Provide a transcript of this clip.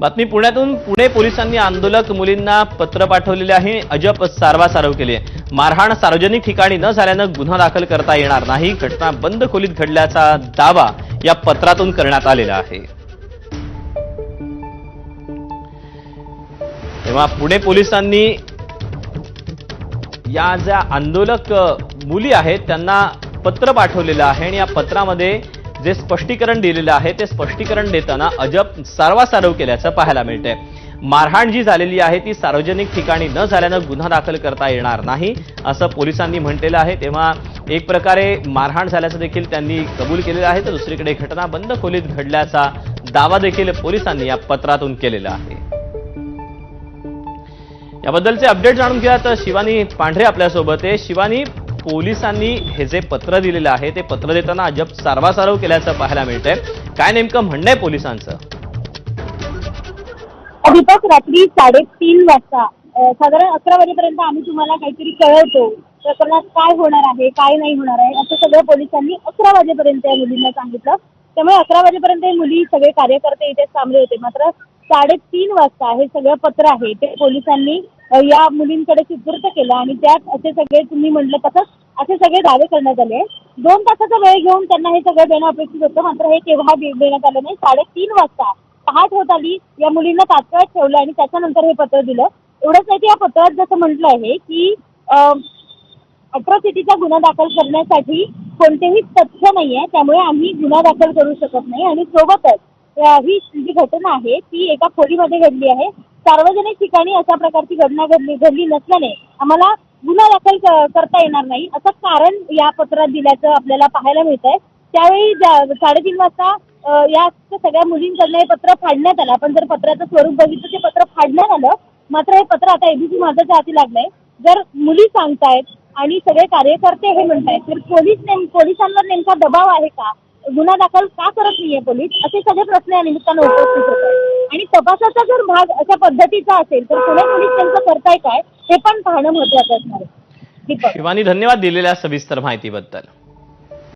बातमी पुण्यातून पुणे पोलिसांनी आंदोलक मुलींना पत्र पाठवलेले आहे. अजब सारवासारव केली. आहे मारहाण सार्वजनिक ठिकाणी न झाल्यानं गुन्हा दाखल करता येणार नाही. घटना बंद खोलीत घडल्याचा दावा या पत्रातून करण्यात आलेला आहे. तेव्हा पुणे पोलिसांनी या ज्या आंदोलक मुली आहेत त्यांना पत्र पाठवलेलं आहे आणि या पत्रामध्ये जे स्पष्टीकरण दिलेलं आहे ते स्पष्टीकरण देताना अजब सारवासारव केल्याचं पाहायला मिळतंय. मारहाण जी झालेली आहे ती सार्वजनिक ठिकाणी न झाल्यानं गुन्हा दाखल करता येणार नाही असं पोलिसांनी म्हटलेलं आहे. तेव्हा एक प्रकारे मारहाण झाल्याचं देखील त्यांनी कबूल केलेलं आहे. तर दुसरीकडे घटना बंद खोलीत घडल्याचा दावा देखील पोलिसांनी या पत्रातून केलेला आहे. याबद्दलचे अपडेट जाणून घ्या तर शिवानी पांढरे आपल्यासोबत आहे. शिवानी पोलिसांनी हे जे पत्र दिलेलं आहे ते पत्र देताना अजब सारवासारव केल्याचं पाहायला मिळतंय. काय नेमकं म्हणणं आहे पोलिसांचं? दीपक रात्री साडेतीन वाजता साधारण अकरा वाजेपर्यंत आम्ही तुम्हाला काहीतरी कळवतो. प्रकरणात काय होणार आहे काय नाही होणार आहे असं सगळं पोलिसांनी अकरा वाजेपर्यंत या मुलींना सांगितलं. त्यामुळे अकरा वाजेपर्यंत मुली सगळे कार्यकर्ते इथे थांबले होते. मात्र साडेतीन वाजता हे सगळं पत्र आहे. ते पोलिसांनी या मुलींकडे सुपूर्द केलं आणि त्यात असे सगळे तुम्ही म्हटलं तसंच असे सगळे दावे करण्यात आले. दोन तासाचा वेळ घेऊन त्यांना हे सगळं देणं अपेक्षित होतं. मात्र हे केव्हा देण्यात आलं नाही. साडेतीन वाजता पहाट होत आली. या मुलींना तात्काळ ठेवलं आणि त्याच्यानंतर हे पत्र दिलं. एवढंच नाही की या पत्रात जसं म्हटलं आहे की अट्रॉसिटीचा गुन्हा दाखल करण्यासाठी कोणतेही तथ्य नाही आहे त्यामुळे आम्ही गुन्हा दाखल करू शकत नाही आणि सोबतच ही जी घटना आहे ती एका खोलीमध्ये घडली आहे. सार्वजनिक ठिकाणी अशा प्रकारची घटना घडली घडली नसल्याने आम्हाला गुन्हा दाखल करता येणार नाही. असं कारण या पत्रात दिल्याचं आपल्याला पाहायला मिळत आहे त्यावेळी साडेतीन वाजता या सगळ्या मुलींकडनं हे पत्र फाडण्यात आलं. आपण जर पत्राचं स्वरूप बघितलं ते पत्र फाडण्यात आलं. मात्र हे पत्र आता एबीसी माझ्याच्या हाती लागलंय. जर मुली सांगतायत आणि सगळे कार्यकर्ते हे म्हणतायत तर पोलीस नेम पोलिसांवर नेमका दबाव आहे का? गुन्हा दाखल का करत नाहीये पोलीस? असे सगळे प्रश्न या निमित्तानं उपस्थित होत आणि तपासाचा जर भाग अशा पद्धतीचा असेल तर पुणे पोलीस त्यांचं करताय काय हे पण पाहणं महत्वाचं असणार आहे. शिवानी धन्यवाद दिलेल्या सविस्तर माहितीबद्दल.